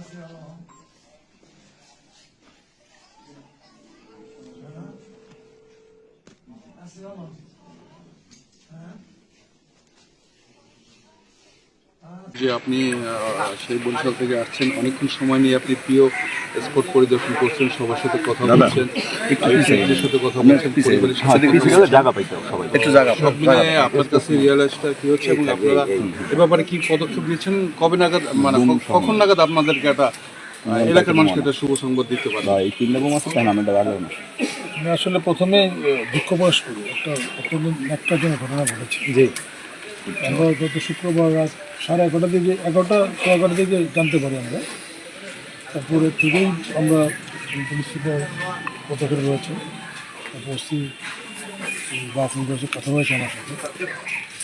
yazıyorum. Yazıyorum. যে আপনি সেই বরিশাল থেকে আসছেন অনেকক্ষণ সময় নিয়ে আপনি প্রিয় স্পোর্ট পরিদর্শন করছেন সবার সাথে কথা বলছেন সাথে কথা বলছেন পরিবারের সাথে জায়গা পাইতে সবাই। একটু জায়গা সব মিলিয়ে আপনার কাছে রিয়েলাইজটা কি হচ্ছে এবং আপনারা এ ব্যাপারে কি পদক্ষেপ নিয়েছেন? কবে নাগাদ মানে কখন নাগাদ আপনাদেরকে একটা এলাকার মানুষকে একটা শুভ সংবাদ দিতে পারে এই তিনটা বোম আছে তাই না ভালো না আমি আসলে প্রথমে দুঃখ প্রকাশ করি। একটা ন্যাক্কারজনক ঘটনা ঘটেছে। জি। আমরা গত শুক্রবার রাত সাড়ে এগারোটা দিকে এগারোটা এগারোটা দিকে জানতে পারি আমরা। তারপরে থেকেই আমরা পুলিশ পতাকা রয়েছে। তারপর সি বা কথা হয়েছে আমার সাথে।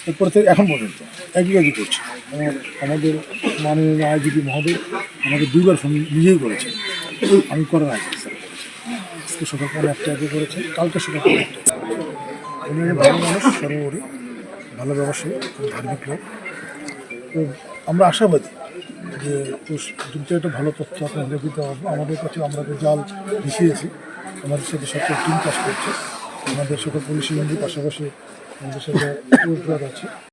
এরপর থেকে এখন পর্যন্ত একই কাজই করছে। আমাদের মাননীয় আইজিপি মহোদয় আমাকে দুইবার ফোন নিজেই করেছে। আমি করার আগে আজকে সকাল পরে একটা আগে করেছে, কালকে সকাল একটা। ভালো মানুষ, সর্বোপরি। ভালো ব্যবসায়ী খুব ধার্মিক লোক। তো আমরা আশাবাদী যে দ্রুত একটা ভালো তথ্য আপনাদের দিতে পারব আমাদের কাছে আমরা তো জাল মিশিয়েছি, আমাদের সাথে সকল টিম কাজ করছে। আমাদের সকল পুলিশ ইউনিট পাশাপাশি আমাদের সাথে আছে।